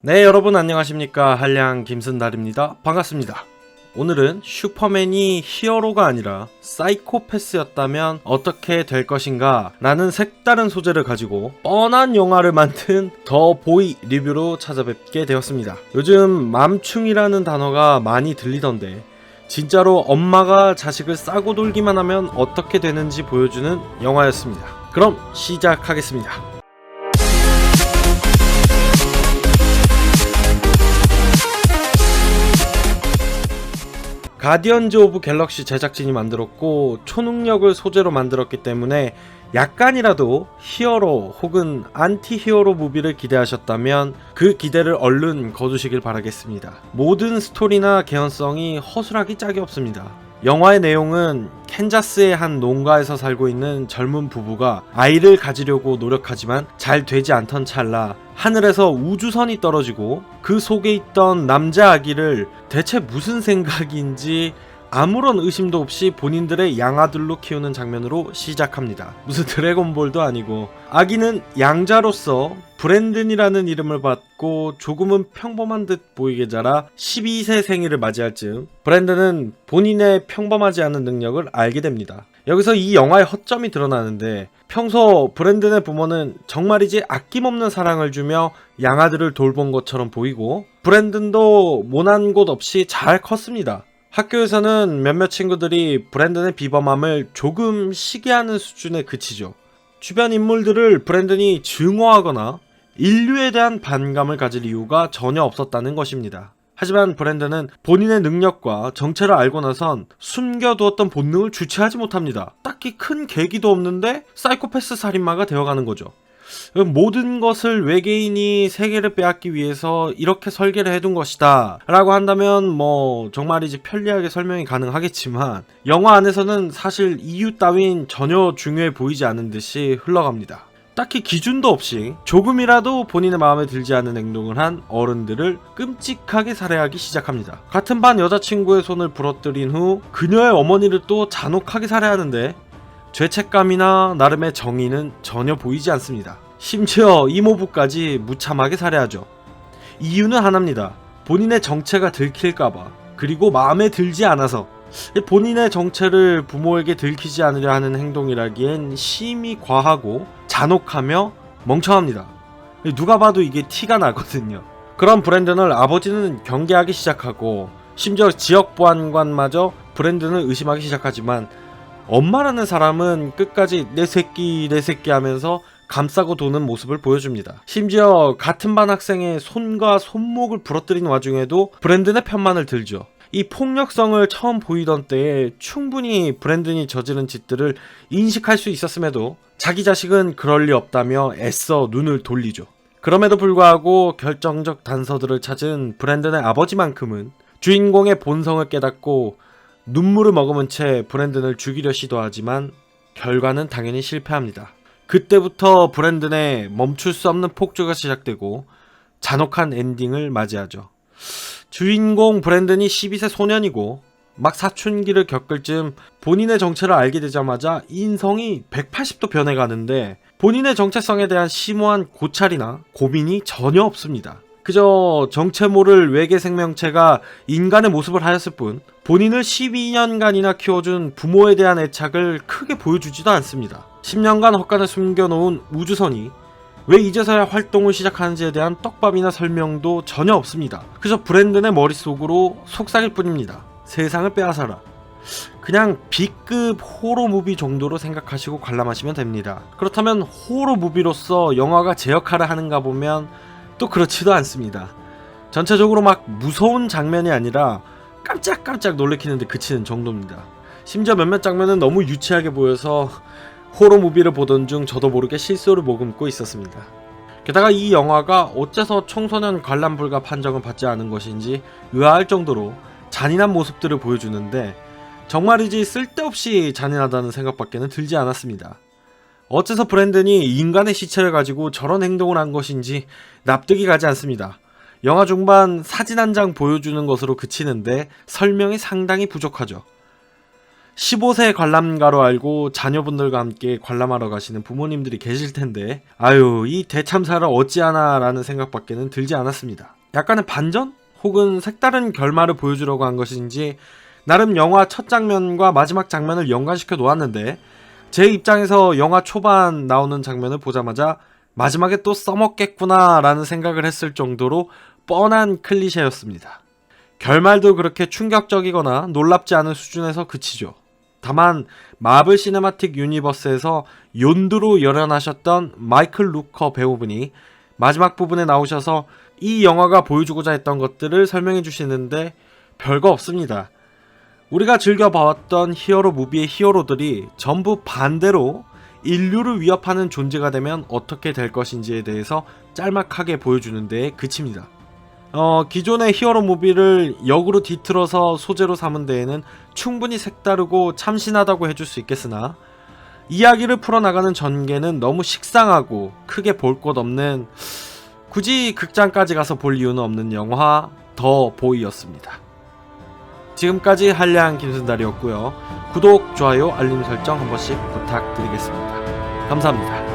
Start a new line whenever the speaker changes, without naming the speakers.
네, 여러분 안녕하십니까. 한량 김순달입니다. 반갑습니다. 오늘은 슈퍼맨이 히어로가 아니라 사이코패스였다면 어떻게 될 것인가 라는 색다른 소재를 가지고 뻔한 영화를 만든 더 보이 리뷰로 찾아뵙게 되었습니다. 요즘 맘충이라는 단어가 많이 들리던데 진짜로 엄마가 자식을 싸고 돌기만 하면 어떻게 되는지 보여주는 영화였습니다. 그럼 시작하겠습니다. 가디언즈 오브 갤럭시 제작진이 만들었고 초능력을 소재로 만들었기 때문에 약간이라도 히어로 혹은 안티 히어로 무비를 기대하셨다면 그 기대를 얼른 거두시길 바라겠습니다. 모든 스토리나 개연성이 허술하기 짝이 없습니다. 영화의 내용은 캔자스의 한 농가에서 살고 있는 젊은 부부가 아이를 가지려고 노력하지만 잘 되지 않던 찰나 하늘에서 우주선이 떨어지고 그 속에 있던 남자 아기를 대체 무슨 생각인지 아무런 의심도 없이 본인들의 양아들로 키우는 장면으로 시작합니다. 무슨 드래곤볼도 아니고 아기는 양자로서 브랜든이라는 이름을 받고 조금은 평범한 듯 보이게 자라 12세 생일을 맞이할 즈음 브랜든은 본인의 평범하지 않은 능력을 알게 됩니다. 여기서 이 영화의 허점이 드러나는데 평소 브랜든의 부모는 정말이지 아낌없는 사랑을 주며 양아들을 돌본 것처럼 보이고 브랜든도 모난 곳 없이 잘 컸습니다. 학교에서는 몇몇 친구들이 브랜든의 비범함을 조금 시기하는 수준에 그치죠. 주변 인물들을 브랜든이 증오하거나 인류에 대한 반감을 가질 이유가 전혀 없었다는 것입니다. 하지만 브랜든은 본인의 능력과 정체를 알고 나선 숨겨두었던 본능을 주체하지 못합니다. 딱히 큰 계기도 없는데 사이코패스 살인마가 되어가는 거죠. 모든 것을 외계인이 세계를 빼앗기 위해서 이렇게 설계를 해둔 것이다 라고 한다면 뭐 정말이지 편리하게 설명이 가능하겠지만 영화 안에서는 사실 이유 따윈 전혀 중요해 보이지 않은 듯이 흘러갑니다. 딱히 기준도 없이 조금이라도 본인의 마음에 들지 않는 행동을 한 어른들을 끔찍하게 살해하기 시작합니다. 같은 반 여자친구의 손을 부러뜨린 후 그녀의 어머니를 또 잔혹하게 살해하는데 죄책감이나 나름의 정의는 전혀 보이지 않습니다. 심지어 이모부까지 무참하게 살해하죠. 이유는 하나입니다. 본인의 정체가 들킬까봐 그리고 마음에 들지 않아서 본인의 정체를 부모에게 들키지 않으려 하는 행동이라기엔 심히 과하고 잔혹하며 멍청합니다. 누가 봐도 이게 티가 나거든요. 그런 브랜든을 아버지는 경계하기 시작하고 심지어 지역 보안관마저 브랜든을 의심하기 시작하지만 엄마라는 사람은 끝까지 내 새끼 내 새끼 하면서 감싸고 도는 모습을 보여줍니다. 심지어 같은 반 학생의 손과 손목을 부러뜨리는 와중에도 브랜든의 편만을 들죠. 이 폭력성을 처음 보이던 때에 충분히 브랜든이 저지른 짓들을 인식할 수 있었음에도 자기 자식은 그럴 리 없다며 애써 눈을 돌리죠. 그럼에도 불구하고 결정적 단서들을 찾은 브랜든의 아버지만큼은 주인공의 본성을 깨닫고 눈물을 머금은 채 브랜든을 죽이려 시도하지만 결과는 당연히 실패합니다. 그때부터 브랜든의 멈출 수 없는 폭주가 시작되고 잔혹한 엔딩을 맞이하죠. 주인공 브랜든이 12세 소년이고 막 사춘기를 겪을 즈음 본인의 정체를 알게 되자마자 인성이 180도 변해가는데 본인의 정체성에 대한 심오한 고찰이나 고민이 전혀 없습니다. 그저 정체 모를 외계 생명체가 인간의 모습을 하였을 뿐 본인을 12년간이나 키워준 부모에 대한 애착을 크게 보여주지도 않습니다. 10년간 헛간에 숨겨놓은 우주선이 왜 이제서야 활동을 시작하는지에 대한 떡밥이나 설명도 전혀 없습니다. 그저 브랜든의 머릿속으로 속삭일 뿐입니다. 세상을 빼앗아라. 그냥 B급 호러 무비 정도로 생각하시고 관람하시면 됩니다. 그렇다면 호러 무비로서 영화가 제 역할을 하는가 보면 또 그렇지도 않습니다. 전체적으로 막 무서운 장면이 아니라 깜짝깜짝 놀래키는데 그치는 정도입니다. 심지어 몇몇 장면은 너무 유치하게 보여서 호러 무비를 보던 중 저도 모르게 실수를 머금고 있었습니다. 게다가 이 영화가 어째서 청소년 관람 불가 판정을 받지 않은 것인지 의아할 정도로 잔인한 모습들을 보여주는데 정말이지 쓸데없이 잔인하다는 생각밖에는 들지 않았습니다. 어째서 브랜든이 인간의 시체를 가지고 저런 행동을 한 것인지 납득이 가지 않습니다. 영화 중반 사진 한 장 보여주는 것으로 그치는데 설명이 상당히 부족하죠. 15세 관람가로 알고 자녀분들과 함께 관람하러 가시는 부모님들이 계실 텐데 아유 이 대참사를 어찌하나라는 생각밖에는 들지 않았습니다. 약간의 반전 혹은 색다른 결말을 보여주려고 한 것인지 나름 영화 첫 장면과 마지막 장면을 연관시켜 놓았는데 제 입장에서 영화 초반 나오는 장면을 보자마자 마지막에 또 써먹겠구나라는 생각을 했을 정도로 뻔한 클리셰였습니다. 결말도 그렇게 충격적이거나 놀랍지 않은 수준에서 그치죠. 다만 마블 시네마틱 유니버스에서 욘드로 열연하셨던 마이클 루커 배우분이 마지막 부분에 나오셔서 이 영화가 보여주고자 했던 것들을 설명해 주시는데 별거 없습니다. 우리가 즐겨봐왔던 히어로 무비의 히어로들이 전부 반대로 인류를 위협하는 존재가 되면 어떻게 될 것인지에 대해서 짤막하게 보여주는 데에 그칩니다. 어, 기존의 히어로 무비를 역으로 뒤틀어서 소재로 삼은 데에는 충분히 색다르고 참신하다고 해줄 수 있겠으나 이야기를 풀어나가는 전개는 너무 식상하고 크게 볼 것 없는 굳이 극장까지 가서 볼 이유는 없는 영화 더 보이였습니다. 지금까지 한량 김순달이었고요. 구독, 좋아요, 알림 설정 한 번씩 부탁드리겠습니다. 감사합니다.